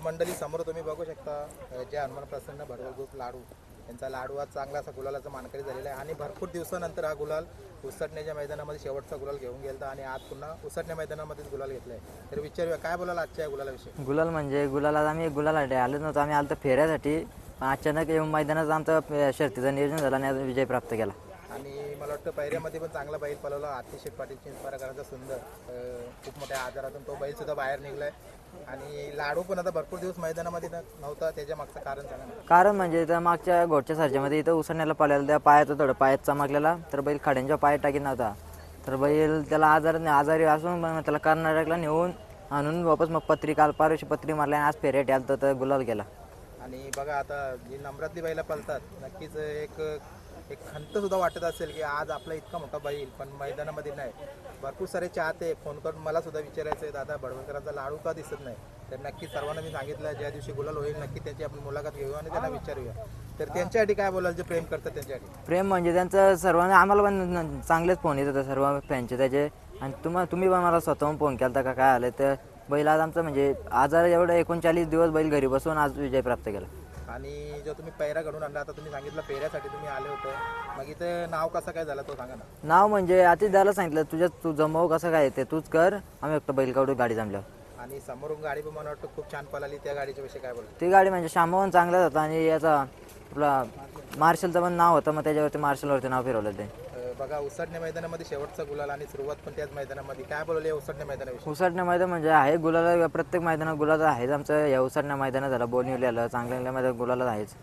मंडळी समोर तुम्ही बघू शकता जे हनुमान प्रसन्न भडवल ग्रुप लाडू. यांचा लाडू आज चांगला असा गुलालाचा मानकरी झालेला आहे. आणि भरपूर दिवसानंतर हा गुलाल उसटण्याच्या मैदानामध्ये शेवटचा गुलाल घेऊन गेला आणि आज पुन्हा उसटण्या मैदानामध्येच गुलाल घेतलाय. तर विचारूया काय बोलाल आजच्या गुलालाविषयी? गुलाल म्हणजे गुलाला आम्ही गुलाल आलो नव्हतो आम्ही आलो फेऱ्यासाठी. अचानक येऊन मैदानात आमचं शर्तीचं नियोजन झालं आणि आज विजय प्राप्त केला. मला वाटतं पहिऱ्यामध्ये पण चांगला बैल पळवला. अतिशय पाटील चिंचपाराकरांचा सुंदर. खूप मोठ्या आजारातून तो बैल सुद्धा बाहेर निघलाय. आणि लाडू पण आता भरपूर दिवस मैदानामध्ये नव्हता त्याच्या मागचं कारण सांगा कारण म्हणजे इथं मागच्या घोटच्या सर्जामध्ये इथं उसरण्याला पळायला त्या पायाचं थोडं पायात चमकलेला. तर बैल खड्यांच्या पायात टाकीत नव्हता. तर बैल त्याला आजार आजारी असून मग त्याला कर्नाटकला नेऊन आणून वापस मग पत्री काल पारवशी पत्री मारल्या आणि आज फेऱ्यात आलं तर गुलाल गेला आणि बघा आता जी नम्रातली बैला पळतात नक्कीच एक एक खंत सुद्धा वाटत असेल की आज आपला इतका मोठा बैल पण मैदानामध्ये नाही. भरपूर सारे चाहते फोन करून मला सुद्धा विचारायचं आहे दादा बडवणकरांचा लाडू का दिसत नाही? तर नक्की सर्वांना मी सांगितलं ज्या दिवशी गुलाल होईल नक्की त्यांची आपण मुलाखत घेऊ आणि त्यांना विचारूया. तर त्यांच्यासाठी काय बोलाल जे प्रेम करतात त्यांच्यासाठी? प्रेम म्हणजे त्यांचं सर्वांना आम्हाला पण चांगलेच फोन येत होता सर्व फॅनचे त्याचे. आणि तुम्हा तुम्ही पण मला स्वतःहून फोन केला होता का काय आलं तर बैल आज आमचं म्हणजे आजार एवढं एकोणचाळीस दिवस बैल घरी बसून आज विजय प्राप्त केला. आणि जो तुम्ही पैरा घडून आणला आता तुम्ही सांगितलं पेऱ्यासाठी तुम्ही आले होते. मग इथं नाव कसं काय झालं तो सांगा ना. नाव म्हणजे आधी द्यायला सांगितलं तुझ्या तू जमव कसं काय ते तूच कर आम्ही फक्त बैल काढू गाडी जमल्यावर. आणि समोरून गाडी पण मला वाटतं खूप छान पळाली त्या गाडीच्या विषयी काय बोलतो ती गाडी म्हणजे शामावन चांगलाच होता आणि याचा आपला मार्शलचं पण नाव होतं मग त्याच्यावरती मार्शलवरती नाव फिरवलं ते. बघा उसडण्या मैदानामध्ये शेवटचा गुलाल आणि सुरुवात पण त्याच मैदानामध्ये. काय बोलले उसडण्या मैदानाविषयी? उसाटण्या मैदान म्हणजे आहे गुलाला प्रत्येक मैदानात गुलाला आहेच. आमचं या उसाटण्या मैदानात झालं बोनिवली आलं चांगल्या चांगल्या मैदानात गुलाला आहेच.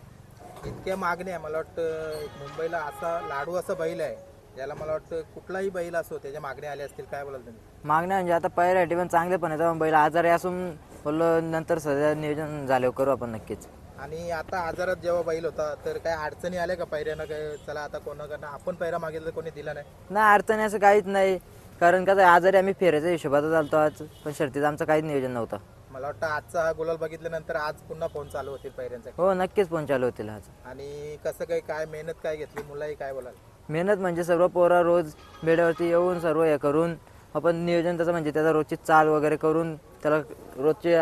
इतक्या मागण्या मला वाटतं मुंबईला असा लाडू असा बैल आहे ज्याला मला वाटतं कुठलाही बैल असो त्याच्या मागण्या आल्या असतील. काय बोलाल तुम्ही? मागण्या म्हणजे आता पहिल्यासाठी पण चांगले पण आहेत बैल आजारी असून बोललो नंतर सध्या नियोजन झाल्यावर करू आपण नक्कीच. आणि आता आजारात जेव्हा बैल होता तर काय अडचणी आल्या का पैऱ्यानं काय चला आता कोणाकडनं आपण पैरा मागितलं तर कोणी दिला नाही? नाही अडचणी असं काहीच नाही. कारण कसं आहे, आजारी आम्ही फेऱ्याच्या हिशोबात चालतो आज. पण शर्तीचं आमचं काहीच नियोजन नव्हतं. मला वाटतं आजचा हा गुलाल बघितल्यानंतर आज पुन्हा फोन चालू होतील पैऱ्यांचा. हो नक्कीच फोन चालू होतील आज. आणि कसं काही काय मेहनत काय घेतली? मुलाही काय बोलाल? मेहनत म्हणजे सर्व पोरा रोज बेड्यावरती येऊन सर्व हे करून आपण नियोजन त्याचं म्हणजे त्याचा रोजची चाल वगैरे करून त्याला रोजचे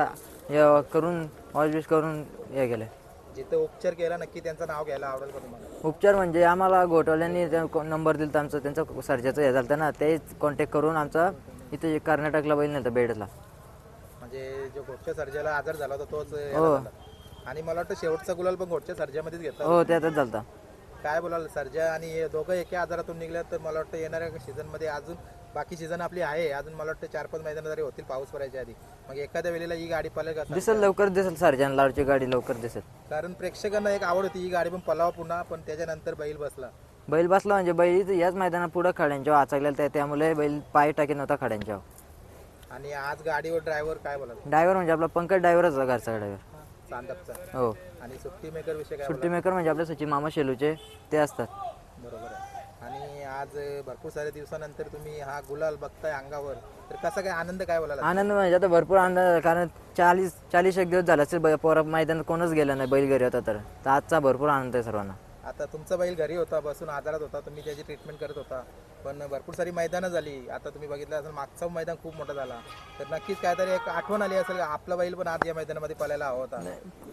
हे करून वॉश करून हे केलं जिथं उपचार केला नक्की त्यांचं नाव घ्यायला आवडेल का तुम्हाला उपचार म्हणजे आम्हाला घोटवाल्यांनी नंबर दिला आमचं त्यांचं सर्जाचं हे झालं ना तेच कॉन्टॅक्ट करून आमचा इथे कर्नाटकला बैल नव्हता बेडला म्हणजे जो घोटच्या सर्जाला आजार झाला होता तोच याला हो. झाला. आणि मला वाटतं शेवटचा गुलाल पण घोटच्या सर्जामध्येच घेतला हो त्यातच झालता काय बोलाल सर्जा आणि हे दोघं एका आजारातून निघल्या तर मला वाटतं येणाऱ्या सीझनमध्ये अजून बाकी सीझन आपली आहे. अजून मला वाटतं चार पाच मैदान जरी होतील पाऊस पडायच्या आधी. मग एखाद्या वेळेला ही गाडी पळेल का दिसेल लवकर दिसेल सर्जन लाडची गाडी लवकर दिसेल. कारण प्रेक्षकांना एक आवड होती ही गाडी पण पलावा पुन्हा पण त्याच्यानंतर बैल बसला. बैल बसला म्हणजे बैल याच मैदानात पुढं खड्यांच्यावर आचकलेला त्या त्यामुळे बैल पाय टाकी नव्हता खड्यांच्यावर आणि आज गाडीवर ड्रायव्हर काय बोलाल? ड्रायव्हर म्हणजे आपला पंकज ड्रायव्हरच होता घरचा ड्रायव्हर चांदपचा. हो. आणि सुट्टी मेकर विषय काय सुट्टी मेकर म्हणजे आपले सचिन मामा शेलूचे ते असतात. आणि आज भरपूर साऱ्या दिवसानंतर तुम्ही हा गुलाल बघताय अंगावर. तर कसा काय आनंद काय बोला आनंद म्हणजे आता भरपूर आनंद कारण चाळीस चाळीस एक दिवस झाला असेल बै- पोरा मैदान कोणच गेलं नाही बैलगरी होता तर. तर आजचा भरपूर आनंद आहे सर्वांना. आता तुमचा बैल घरी होता बसून आजारात होता तुम्ही त्याची ट्रीटमेंट करत होता. पण भरपूर सारी मैदानं झाली. आता तुम्ही बघितलं असेल मागचा मैदान खूप मोठा झाला. तर नक्कीच काहीतरी एक आठवण आली असेल आपला बैल पण आज या मैदानामध्ये पळायला हवा होता.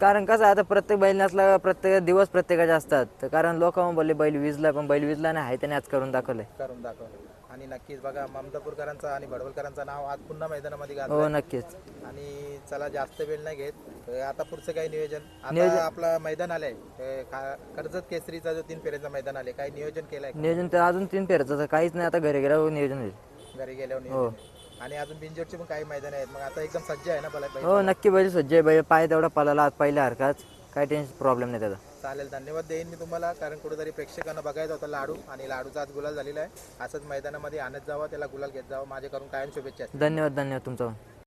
कारण कसं आहे, आता प्रत्येक बैल नसला प्रत्येक दिवस प्रत्येकाचे असतात. तर कारण लोक बोलले बैल विजला पण बैल विजला नाही आहे त्याने आज करून दाखवलंय. करून दाखवलं आणि नक्कीच बघा ममतापूरकरांचा आणि भडवलकरांचा नाव आज पुन्हा मैदानामध्ये गाजलं हो नक्कीच. आणि चला जास्त वेळ नाही घेत. अं, आता पुढचं काही नियोजन? आता आपला मैदान आलंय. अं, का- कर्जत केसरीचा जो तीन फेऱ्याचा मैदान आले काही नियोजन केलंय का? नियोजन तर अजून तीन फेरचं काहीच नाही. आता घरी गेल्यावर नियोजन होईल. घरी गेल्यावर नियोजन आणि अजून बिंजोडचे पण काही मैदान आहेत. मग आता एकदम सज्ज आहे ना मला हो नक्की बैल सज्ज आहे. बैल पाय तेवढा पळाला. आज पहिल्या हरकाच काही टेन्शन प्रॉब्लेम नाही त्याचा. चालेल. धन्यवाद देईन मी तुम्हाला. कारण कुठेतरी प्रेक्षकांना बघायचा होता लाडू. आणि लाडूचा आज गुलाल झालेला आहे. असंच मैदानामध्ये आणत जावा. त्याला गुलाल घेत जावा. माझ्याकडून कायम शुभेच्छा धन्यवाद धन्यवाद तुमचा.